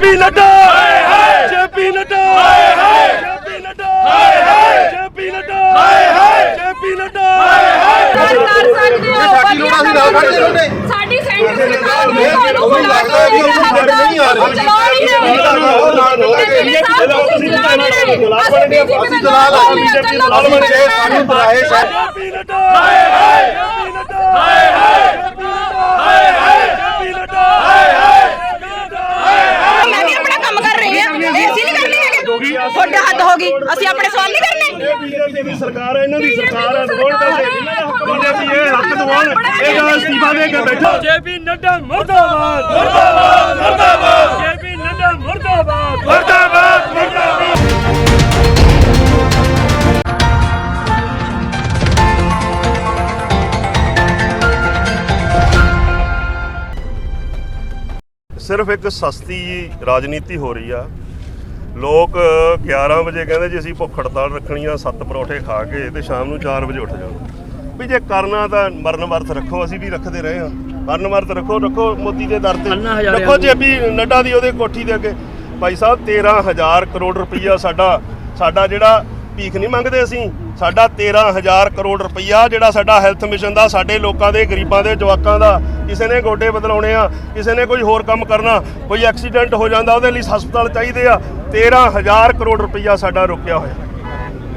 JP Nadda! ਹਾਏ ਹਾਏ! JP Nadda! ਹਾਏ ਹਾਏ! ਜੇਪੀ ਨੱਡਾ! ਹਾਏ ਹਾਏ! ਜੇਪੀ ਨੱਡਾ! ਹਾਏ ਹਾਏ! ਜੇਪੀ ਨੱਡਾ! ਹਾਏ ਹਾਏ! ਕਰ ਸਕਦੇ ਹੋ ਸਾਡੀ ਲੋੜ ਅਸੀਂ ਨਾਲ ਖੜ੍ਹਦੇ ਰਹੋਗੇ। ਸਾਡੀ ਸੈਂਟਰ ਸਰਕਾਰ ਨੇ ਤੁਹਾਨੂੰ ਕੋਈ ਬੁਲਾ ਲੱਗਦਾ ਵੀ ਉਹ ਸਾਡੇ ਨਹੀਂ ਆ ਰਹੇ। ਚਲਾ ਨਹੀਂ ਰਹੇ ਉਹ ਨਾਲ ਰਹੋਗੇ। ਇਹ ਸਾਹਿਬ ਤੁਸੀਂ ਚਲਾ ਨਹੀਂ ਰਹੇ ਅਸੀਂ ਚਲਾ ਲਾਂਗੇ ਬੀਜੇਪੀ ਦੇ ਨਾਲ ਬਣ ਕੇ ਸਾਨੂੰ ਬੁਲਾਏ ਸ਼ਾਇਦ ਜੇਪੀ ਨੱਡਾ ਹਾਏ ਹਾਏ ਜੇਪੀ ਨੱਡਾ ਹਾਏ ਹਾਏ ਜੇਪੀ ਨੱਡਾ ਹਾਏ ਹਾਏ ਜੇਪੀ ਨੱਡਾ ਹਾਏ ਹਾਏ ਜੇਪੀ ਨੱਡਾ ਹਾਏ ਹਾਏ ਮੈਂ ਵੀ ਆਪਣਾ ਕੰਮ ਕਰ ਰਹੀ ਹਾਂ ਇਹ ਅਸੀਂ ਨਹੀਂ ਕਰਨੇ ਹੈਗੇ ਤੁਹਾਡਾ ਹੱਦ ਹੋ ਗਈ ਅਸੀਂ ਆਪਣੇ ਸਵਾਲ ਨਹੀਂ ਕਰਨੇ? ਬੀਜੇਪੀ ਦੀ ਸਰਕਾਰ ਹੈ ਇਹਨਾਂ ਦੀ ਸਰਕਾਰ ਹੈ ਦਵਾਉਣ ਪੈਸੇ ਇਹਨਾਂ ਦਾ ਹੱਕ ਬੀਜੇਪੀ ਇਹ ਹੱਕ ਦਵਾਉਣ ਇਹਦਾ ਅਸਤੀਫਾ ਦੇ ਕੇ ਬੈਠੋ। ਜੇਪੀ ਨੱਡਾ ਮੁਰਦਾਬਾਦ। ਮੁਰਦਾਬਾਦ ਮੁਰਦਾਬਾਦ। ਜੇਪੀ ਨੱਡਾ ਮੁਰਦਾਬਾਦ। ਮੁਰਦਾਬਾਦ ਮੁਰਦਾਬਾਦ। ਸਿਰਫ ਇੱਕ ਸਸਤੀ ਰਾਜਨੀਤੀ ਹੋ ਰਹੀ ਆ। ਲੋਕ 11 ਵਜੇ ਕਹਿੰਦੇ ਜੀ ਅਸੀਂ ਭੁੱਖ ਹੜਤਾਲ ਰੱਖਣੀ ਆ ਸੱਤ ਪਰੌਠੇ ਖਾ ਕੇ ਤੇ ਸ਼ਾਮ ਨੂੰ 4 ਵਜੇ ਉੱਠ ਜਾਣਾ ਵੀ ਜੇ ਕਰਨਾ ਤਾਂ ਮਰਨ ਵਰਤ ਰੱਖੋ ਅਸੀਂ ਵੀ ਰੱਖਦੇ ਰਹੇ ਆ ਮਰਨ ਵਰਤ ਰੱਖੋ ਰੱਖੋ ਮੋਦੀ ਦੇ ਦਰ ਤੇ। ਰੱਖੋ ਜੇ ਵੀ ਨੱਡਾ ਦੀ ਉਹਦੇ ਕੋਠੀ ਦੇ ਅੱਗੇ। ਭਾਈ ਸਾਹਿਬ 13000 ਕਰੋੜ ਰੁਪਈਆ ਸਾਡਾ ਸਾਡਾ ਜਿਹੜਾ ਭੀਖ ਨਹੀਂ ਮੰਗਦੇ ਅਸੀਂ। ਸਾਡਾ 13000 ਕਰੋੜ ਰੁਪਈਆ ਜਿਹੜਾ ਸਾਡਾ ਹੈਲਥ ਮਿਸ਼ਨ ਦਾ, ਸਾਡੇ ਲੋਕਾਂ ਦੇ, ਗਰੀਬਾਂ ਦੇ, ਜਵਾਕਾਂ ਦਾ, ਕਿਸੇ ਨੇ ਗੋਡੇ ਬਦਲਾਉਣੇ ਆ, ਕਿਸੇ ਨੇ ਕੋਈ ਹੋਰ ਕੰਮ ਕਰਨਾ, ਕੋਈ ਐਕਸੀਡੈਂਟ ਹੋ ਜਾਂਦਾ, ਉਹਦੇ ਲਈ ਹਸਪਤਾਲ ਚਾਹੀਦੇ ਆ। 13000 ਕਰੋੜ ਰੁਪਈਆ ਸਾਡਾ ਰੁਕਿਆ ਹੋਇਆ।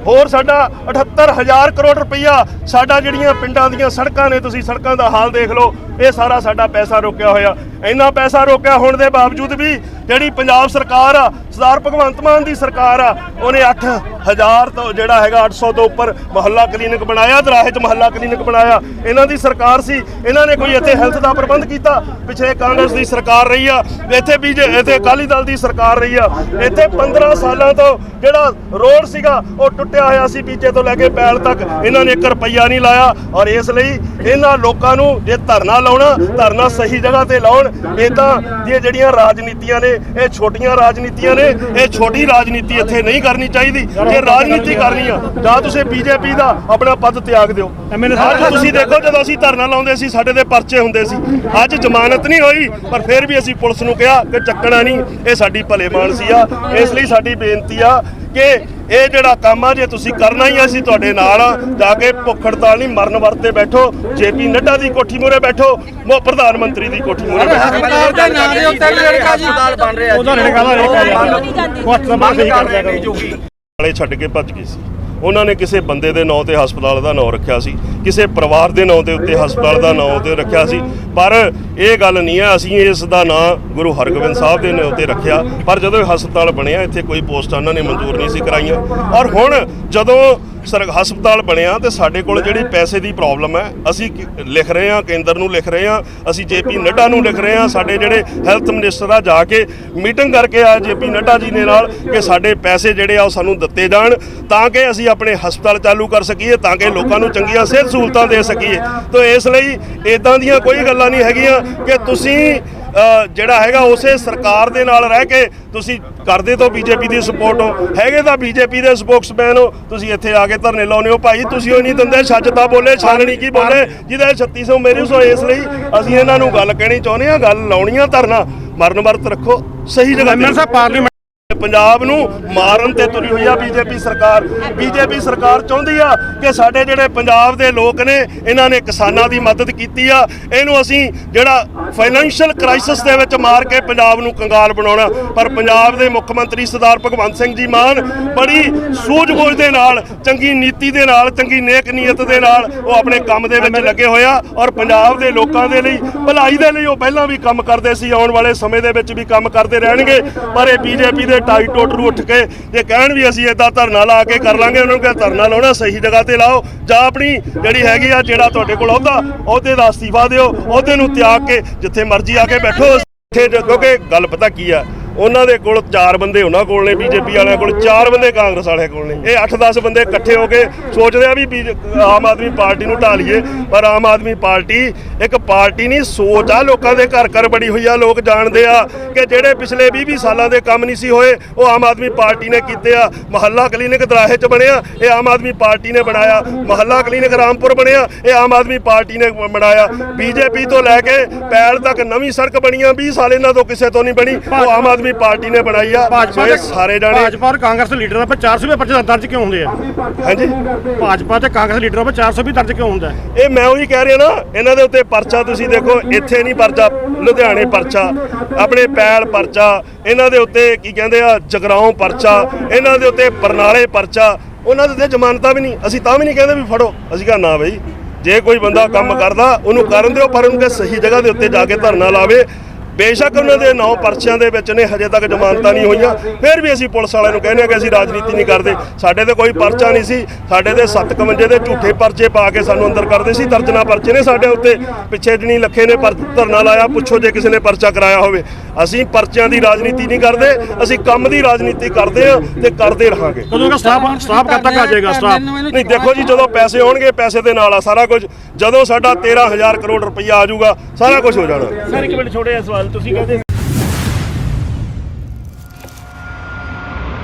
ਹੋਰ ਸਾਡਾ 78000 ਕਰੋੜ ਰੁਪਈਆ ਸਾਡਾ ਜਿਹੜੀਆਂ ਪਿੰਡਾਂ ਦੀਆਂ ਸੜਕਾਂ ਨੇ, ਤੁਸੀਂ ਸੜਕਾਂ ਦਾ ਹਾਲ ਦੇਖ ਲਓ ਇਹ ਸਾਰਾ ਸਾਡਾ ਪੈਸਾ ਰੋਕਿਆ ਹੋਇਆ। ਇੰਨਾ ਪੈਸਾ ਰੋਕਿਆ ਹੋਣ ਦੇ ਬਾਵਜੂਦ ਵੀ ਜਿਹੜੀ ਪੰਜਾਬ ਸਰਕਾਰ ਆ, ਸਰਦਾਰ ਭਗਵੰਤ ਮਾਨ ਦੀ ਸਰਕਾਰ ਆ, ਉਹਨੇ 8000 ਤੋਂ ਜਿਹੜਾ ਹੈਗਾ 800 ਤੋਂ ਉੱਪਰ ਮੁਹੱਲਾ ਕਲੀਨਿਕ ਬਣਾਇਆ, ਦਰਾਹੇ 'ਚ ਮੁਹੱਲਾ ਕਲੀਨਿਕ ਬਣਾਇਆ। ਇਹਨਾਂ ਦੀ ਸਰਕਾਰ ਸੀ। ਇਹਨਾਂ ਨੇ ਕੋਈ ਇੱਥੇ ਹੈਲਥ ਦਾ ਪ੍ਰਬੰਧ ਕੀਤਾ। ਪਿਛਲੇ ਕਾਂਗਰਸ ਦੀ ਸਰਕਾਰ ਰਹੀ ਆ, ਇੱਥੇ ਬੀਜੇ, ਇੱਥੇ ਅਕਾਲੀ ਦਲ ਦੀ ਸਰਕਾਰ ਰਹੀ ਆ। ਇੱਥੇ 15 ਸਾਲਾਂ ਤੋਂ ਜਿਹੜਾ ਰੋਡ ਸੀਗਾ, ਉਹ ਟੁੱਟਿਆ ਹੋਇਆ ਸੀ, ਬੀਜੇ ਤੋਂ ਲੈ ਕੇ ਪੈਲ ਤੱਕ। ਇਹਨਾਂ ਨੇ 1 ਰੁਪਈਆ ਨਹੀਂ ਲਾਇਆ। ਔਰ ਇਸ ਲਈ ਇਹਨਾਂ ਲੋਕਾਂ ਨੂੰ ਜੇ ਧਰਨਾ ਲਾਉਣਾ ਧਰਨਾ ਸਹੀ ਜਗ੍ਹਾ ਤੇ ਲਾਉਣ ਇਦਾਂ ਦੀਆਂ ਜਿਹੜੀਆਂ ਰਾਜਨੀਤੀਆਂ ਨੇ ਇਹ ਛੋਟੀਆਂ ਰਾਜਨੀਤੀਆਂ ਨੇ ਇਹ ਛੋਟੀ ਰਾਜਨੀਤੀ ਇੱਥੇ ਨਹੀਂ ਕਰਨੀ ਚਾਹੀਦੀ ਜੇ ਰਾਜਨੀਤੀ ਕਰਨੀ ਆ। ਜਾਂ ਤੁਸੀਂ ਬੀਜੇਪੀ ਦਾ ਆਪਣਾ ਪਦ ਤਿਆਗ ਦਿਓ। ਅੱਜ ਤੁਸੀਂ ਦੇਖੋ ਜਦੋਂ ਅਸੀਂ ਧਰਨਾ ਲਾਉਂਦੇ ਸੀ ਸਾਡੇ ਦੇ ਪਰਚੇ ਹੁੰਦੇ ਸੀ। ਅੱਜ ਜ਼ਮਾਨਤ ਨਹੀਂ ਹੋਈ ਪਰ ਫਿਰ ਵੀ ਅਸੀਂ ਪੁਲਿਸ ਨੂੰ ਕਿਹਾ ਕਿ ਚੱਕਣਾ ਨਹੀਂ ਇਹ ਸਾਡੀ ਭਲੇ ਮਾਨਸੀ ਆ। ਇਸ ਲਈ ਸਾਡੀ ਬੇਨਤੀ ਆ ਕਿ ਇਹ ਜਿਹੜਾ ਕੰਮ ਆ ਜੇ ਤੁਸੀਂ ਕਰਨਾ ਹੀ ਆ, ਅਸੀਂ ਤੁਹਾਡੇ ਨਾਲ ਆ। ਜਾ ਕੇ ਭੁੱਖ ਹੜਤਾਲ ਨਹੀਂ ਮਰਨ ਵਰਤੇ ਬੈਠੋ। ਜੇਪੀ ਨੱਡਾ ਦੀ ਕੋਠੀ ਮੂਹਰੇ ਬੈਠੋ ਮੋ ਪ੍ਰਧਾਨ ਮੰਤਰੀ ਦੀ ਕੋਠੀ ਮੂਹਰੇ ਬੈਠੋ। ਸਰਕਾਰ ਦੇ ਨਾਂ ਦੇ ਉੱਤੇ ਲੜਕਾ ਜੀ। ਬਣ ਰਿਹਾ ਉਹਦਾ ਲੜਕਾ ਦਾ ਲੜਕਾ ਕੁਆਟਰ ਦਾ ਮਾਫੀ ਕਰ ਦਿਆ ਕਰੋ। ਵਾਲੇ ਛੱਡ ਕੇ ਭੱਜ ਗਏ ਸੀ। ਉਹਨਾਂ ਨੇ ਕਿਸੇ ਬੰਦੇ ਦੇ ਨਾਂ ਤੇ ਹਸਪਤਾਲ ਦਾ ਨਾਂ ਰੱਖਿਆ ਸੀ। ਕਿਸੇ ਪਰਿਵਾਰ ਦੇ ਨਾਂ ਦੇ ਉੱਤੇ, ਹਸਪਤਾਲ ਦਾ ਨਾਂ ਤੇ ਰੱਖਿਆ ਸੀ। ਪਰ ਇਹ ਗੱਲ ਨਹੀਂ ਹੈ, ਅਸੀਂ ਇਸ ਦਾ ਨਾਂ ਗੁਰੂ ਹਰਗੋਬਿੰਦ ਸਾਹਿਬ ਦੇ ਨਾਂ ਉੱਤੇ ਰੱਖਿਆ। ਪਰ ਜਦੋਂ ਇਹ ਹਸਪਤਾਲ ਬਣਿਆ, ਇੱਥੇ ਕੋਈ ਪੋਸਟਾਂ ਉਹਨਾਂ ਨੇ ਮਨਜ਼ੂਰ ਨਹੀਂ ਸੀ ਕਰਾਈਆਂ। ਔਰ ਹੁਣ ਜਦੋਂ ਸਰ ਹਸਪਤਾਲ ਬਣਿਆ, ਤੇ ਸਾਡੇ ਕੋਲ ਜਿਹੜੀ ਪੈਸੇ ਦੀ ਪ੍ਰੋਬਲਮ ਹੈ, ਅਸੀਂ ਲਿਖ ਰਹੇ ਹਾਂ, ਕੇਂਦਰ ਨੂੰ ਲਿਖ ਰਹੇ ਹਾਂ, ਅਸੀਂ ਜੇਪੀ ਨੱਡਾ ਨੂੰ ਲਿਖ ਰਹੇ ਹਾਂ, ਸਾਡੇ ਜਿਹੜੇ ਹੈਲਥ ਮਿਨਿਸਟਰ ਆ ਜਾ ਕੇ ਮੀਟਿੰਗ ਕਰਕੇ ਆ ਜੇਪੀ ਨੱਡਾ ਜੀ ਦੇ ਨਾਲ ਕਿ ਸਾਡੇ ਪੈਸੇ ਜਿਹੜੇ ਆ ਉਹ ਸਾਨੂੰ ਦਿੱਤੇ ਜਾਣ, ਤਾਂ ਕਿ ਅਸੀਂ ਆਪਣੇ ਹਸਪਤਾਲ ਚਾਲੂ ਕਰ ਸਕੀਏ, ਤਾਂ ਕਿ ਲੋਕਾਂ ਨੂੰ ਚੰਗੀਆਂ ਸਿਹਤ ਸਹੂਲਤਾਂ ਦੇ ਸਕੀਏ। ਤਾਂ ਇਸ ਲਈ ਇਦਾਂ ਦੀਆਂ ਕੋਈ ਗੱਲਾਂ ਨਹੀਂ ਹੈਗੀਆਂ ਕਿ ਤੁਸੀਂ ਜਿਹੜਾ ਹੈਗਾ ਉਸੇ ਸਰਕਾਰ ਦੇ ਨਾਲ ਰਹਿ ਕੇ ਤੁਸੀਂ ਕਰਦੇ ਤੋਂ ਬੀਜੇਪੀ ਦੀ ਸਪੋਰਟ ਹੋ। ਹੈਗੇ ਤਾਂ ਬੀਜੇਪੀ ਦੇ ਸਪੋਕਸਮੈਨ ਹੋ। ਤੁਸੀਂ ਇੱਥੇ ਆ ਕੇ ਧਰਨੇ ਲਾਉਨੇ ਹੋ। ਭਾਈ, ਤੁਸੀਂ ਉਹ ਨਹੀਂ ਦਿੰਦੇ, ਛੱਜ ਤਾਂ ਬੋਲੇ, ਛਾਨਣੀ ਕੀ ਬੋਲੇ? ਜਿਹਦਾ 3600 ਮੇਰੀ ਸੋ ਇਸ ਲਈ ਅਸੀਂ ਇਹਨਾਂ ਨੂੰ ਗੱਲ ਕਹਿਣੀ ਚਾਹੁੰਦੇ ਆ ਗੱਲ ਲਾਉਣੀ ਆ ਧਰਨਾ। ਮਰਨ ਵਰਤ ਰੱਖੋ, ਸਹੀ ਜਗ੍ਹਾ ਤੇ ਪਾਰਲੀਮੈਂਟ ਪੰਜਾਬ ਨੂੰ ਮਾਰਨ ਤੇ ਤੁਰੀ ਹੋਈ ਆ ਬੀਜੇਪੀ ਸਰਕਾਰ। ਬੀਜੇਪੀ ਸਰਕਾਰ ਚਾਹੁੰਦੀ ਆ ਕਿ ਸਾਡੇ ਜਿਹੜੇ ਪੰਜਾਬ ਦੇ ਲੋਕ ਨੇ, ਇਹਨਾਂ ਨੇ ਕਿਸਾਨਾਂ ਦੀ ਮਦਦ ਕੀਤੀ ਆ। ਇਹਨੂੰ ਅਸੀਂ ਜਿਹੜਾ ਫਾਈਨੈਂਸ਼ੀਅਲ ਕ੍ਰਾਈਸਿਸ ਦੇ ਵਿੱਚ ਮਾਰ ਕੇ ਪੰਜਾਬ ਨੂੰ ਕੰਗਾਲ ਬਣਾਉਣਾ। ਪਰ ਪੰਜਾਬ ਦੇ ਮੁੱਖ ਮੰਤਰੀ ਸਰਦਾਰ ਭਗਵੰਤ ਸਿੰਘ ਜੀ ਮਾਨ ਬੜੀ ਸੂਝ-ਬੂਝ ਦੇ ਨਾਲ, ਚੰਗੀ ਨੀਤੀ ਦੇ ਨਾਲ, ਚੰਗੀ ਨੇਕ ਨੀਅਤ ਦੇ ਨਾਲ ਉਹ ਆਪਣੇ ਕੰਮ ਦੇ ਵਿੱਚ ਲੱਗੇ ਹੋਇਆ ਔਰ ਪੰਜਾਬ ਦੇ ਲੋਕਾਂ ਦੇ ਲਈ, ਭਲਾਈ ਦੇ ਲਈ ਉਹ ਪਹਿਲਾਂ ਵੀ ਕੰਮ ਕਰਦੇ ਸੀ, ਆਉਣ ਵਾਲੇ ਸਮੇਂ ਦੇ ਵਿੱਚ ਵੀ ਕੰਮ ਕਰਦੇ ਰਹਿਣਗੇ। ਪਰ ਇਹ ਬੀਜੇਪੀ ਦੇ ਟਾਈ ਟੋਟਰੂ ਉੱਠ ਕੇ ਜੇ ਕਹਿਣ ਵੀ ਅਸੀਂ ਇਦਾਂ ਧਰਨਾ ਲਾ ਕੇ ਕਰ ਲਾਂਗੇ, ਉਹਨਾਂ ਨੂੰ ਕਿਹਾ ਧਰਨਾ ਲਾਉਣਾ, ਸਹੀ ਜਗ੍ਹਾ ਤੇ ਲਾਓ, ਜਾਂ ਆਪਣੀ ਜਿਹੜੀ ਹੈਗੀ ਆ, ਜਿਹੜਾ ਤੁਹਾਡੇ ਕੋਲ ਆਉਂਦਾ ਉਹਦੇ ਦਾ ਅਸਤੀਫਾ ਦਿਓ ਉਹਦੇ ਨੂੰ ਤਿਆਗ ਕੇ ਜਿੱਥੇ ਮਰਜ਼ੀ ਆ ਕੇ ਬੈਠੋ, ਇੱਥੇ ਕਿਉਂਕਿ ਗੱਲ ਪਤਾ ਕੀ ਆ ਉਹਨਾਂ ਦੇ ਕੋਲ ਚਾਰ ਬੰਦੇ ਉਹਨਾਂ ਕੋਲ ਨੇ ਬੀਜੇਪੀ ਵਾਲਿਆਂ ਕੋਲ, ਚਾਰ ਬੰਦੇ ਕਾਂਗਰਸ ਵਾਲਿਆਂ ਕੋਲ ਨੇ। ਇਹ 8-10 ਬੰਦੇ ਇਕੱਠੇ ਹੋ ਕੇ ਸੋਚਦੇ ਆ ਵੀ ਆਮ ਆਦਮੀ ਪਾਰਟੀ ਨੂੰ ਢਾ ਲਈਏ, ਪਰ ਆਮ ਆਦਮੀ ਪਾਰਟੀ ਇੱਕ ਪਾਰਟੀ ਨਹੀਂ, ਸੋਚ ਆ, ਲੋਕਾਂ ਦੇ ਘਰ ਘਰ ਬੜੀ ਹੋਈ ਆ, ਲੋਕ ਜਾਣਦੇ ਆ ਕਿ ਜਿਹੜੇ ਪਿਛਲੇ 20-20 ਸਾਲਾਂ ਦੇ ਕੰਮ ਨਹੀਂ ਸੀ ਹੋਏ, ਉਹ ਆਮ ਆਦਮੀ ਪਾਰਟੀ ਨੇ ਕੀਤੇ ਆ। ਮਹੱਲਾ ਕਲੀਨਿਕ ਦਰਾਹੇ 'ਚ ਬਣਿਆ, ਇਹ ਆਮ ਆਦਮੀ ਪਾਰਟੀ ਨੇ ਬਣਾਇਆ। ਮਹੱਲਾ ਕਲੀਨਿਕ ਰਾਮਪੁਰ ਬਣਿਆ, ਇਹ ਆਮ ਆਦਮੀ ਪਾਰਟੀ ਨੇ ਬਣਾਇਆ। ਬੀਜੇਪੀ ਤੋਂ ਲੈ ਕੇ ਪੈਲ ਤੱਕ ਨਵੀਂ ਸੜਕ ਬਣੀਆਂ 20 ਸਾਲ ਇਹਨਾਂ ਤੋਂ ਕਿਸੇ ਤੋਂ ਨਹੀਂ ਬਣੀ, ਉਹ ਆਮ ਆਦਮੀ ਆਪਣੀ ਪਾਰਟੀ ਨੇ ਬਣਾਈ ਆ। ਭਾਜਪਾ ਦੇ ਸਾਰੇ ਜਾਣੇ ਭਾਜਪਾ ਔਰ ਕਾਂਗਰਸ ਦੇ ਲੀਡਰਾਂ 'ਤੇ 400 ਵੀ ਪਰਚੇ ਦਰਜ ਕਿਉਂ ਹੁੰਦੇ ਆ? ਹਾਂਜੀ। ਭਾਜਪਾ ਤੇ ਕਾਂਗਰਸ ਲੀਡਰਾਂ 'ਤੇ 400 ਵੀ ਦਰਜ ਕਿਉਂ ਹੁੰਦਾ? ਇਹ ਮੈਂ ਉਹੀ ਕਹਿ ਰਿਹਾ ਨਾ ਇਹਨਾਂ ਦੇ ਉੱਤੇ ਪਰਚਾ ਤੁਸੀਂ ਦੇਖੋ ਇੱਥੇ ਨਹੀਂ ਪਰਚਾ ਲੁਧਿਆਣੇ ਪਰਚਾ ਆਪਣੇ ਪੈਲ ਪਰਚਾ ਇਹਨਾਂ ਦੇ ਉੱਤੇ ਕੀ ਕਹਿੰਦੇ ਆ ਜਗਰਾਉਂ ਪਰਚਾ ਇਹਨਾਂ ਦੇ ਉੱਤੇ ਬਰਨਾਲੇ ਪਰਚਾ ਉਹਨਾਂ ਦੇ ਉੱਤੇ ਜ਼ਮਾਨਤਾਂ ਵੀ ਨਹੀਂ ਅਸੀਂ ਤਾਂ ਵੀ ਨਹੀਂ ਕਹਿੰਦੇ ਵੀ ਫੜੋ। ਅਸੀਂ ਕਹਾਂ ਨਾ ਬਈ ਜੇ ਕੋਈ ਬੰਦਾ ਕੰਮ ਕਰਦਾ ਉਹਨੂੰ ਕਰਨ ਦਿਓ ਪਰ ਉਹਨੂੰ ਕਿ ਸਹੀ ਜਗ੍ਹਾ ਦੇ ਉੱਤੇ ਜਾ ਕੇ ਧਰਨਾ ਲਾਵੇ। ਬੇਸ਼ੱਕ ਉਹਨਾਂ ਦੇ ਨੌ ਪਰਚਿਆਂ ਦੇ ਵਿੱਚ ਨੇ ਹਜੇ ਤੱਕ ਜ਼ਮਾਨਤਾਂ ਨਹੀਂ ਹੋਈਆਂ। ਫਿਰ ਵੀ ਅਸੀਂ ਪੁਲਿਸ ਵਾਲਿਆਂ ਨੂੰ ਕਹਿੰਦੇ ਆ ਕਿ ਅਸੀਂ ਰਾਜਨੀਤੀ ਨਹੀਂ ਕਰਦੇ। ਸਾਡੇ ਤੇ ਕੋਈ ਪਰਚਾ ਨਹੀਂ ਸੀ। ਸਾਡੇ ਤੇ 57 ਦੇ ਝੂਠੇ ਪਰਚੇ ਪਾ ਕੇ ਸਾਨੂੰ ਅੰਦਰ ਕਰਦੇ ਸੀ। ਦਰਜਨਾ ਪਰਚੇ ਨੇ ਸਾਡੇ ਉੱਤੇ। ਪਿੱਛੇ ਜਣੀ ਲੱਖੇ ਨੇ ਪਰ ਧਰਨਾ ਲਾਇਆ ਪੁੱਛੋ ਜੇ ਕਿਸੇ ਨੇ ਪਰਚਾ ਕਰਾਇਆ ਹੋਵੇ। ਅਸੀਂ ਪਰਚਿਆਂ ਦੀ ਰਾਜਨੀਤੀ ਨਹੀਂ ਕਰਦੇ। ਅਸੀਂ ਕੰਮ ਦੀ ਰਾਜਨੀਤੀ ਕਰਦੇ ਆ ਤੇ ਕਰਦੇ ਰਹਾਂਗੇ। ਕਦੋਂ ਦਾ ਸਟਾਫ ਸਟਾਫ ਕਦ ਤੱਕ ਆ ਜਾਏਗਾ ਸਟਾਫ? ਨਹੀਂ ਦੇਖੋ ਜੀ ਜਦੋਂ ਪੈਸੇ ਆਉਣਗੇ ਪੈਸੇ ਦੇ ਨਾਲ ਆ ਸਾਰਾ ਕੁਝ। ਜਦੋਂ ਸਾਡਾ 13000 ਕਰੋੜ ਰੁਪਈਆ ਆ ਜਾਊਗਾ ਸਾਰਾ ਕੁਝ ਹੋ ਜਾਣਾ। ਸਰ ਇੱਕ ਮਿੰਟ ਛੋੜਿਆ ਸਵਾਲ ਤੁਸੀਂ ਕਹਿੰਦੇ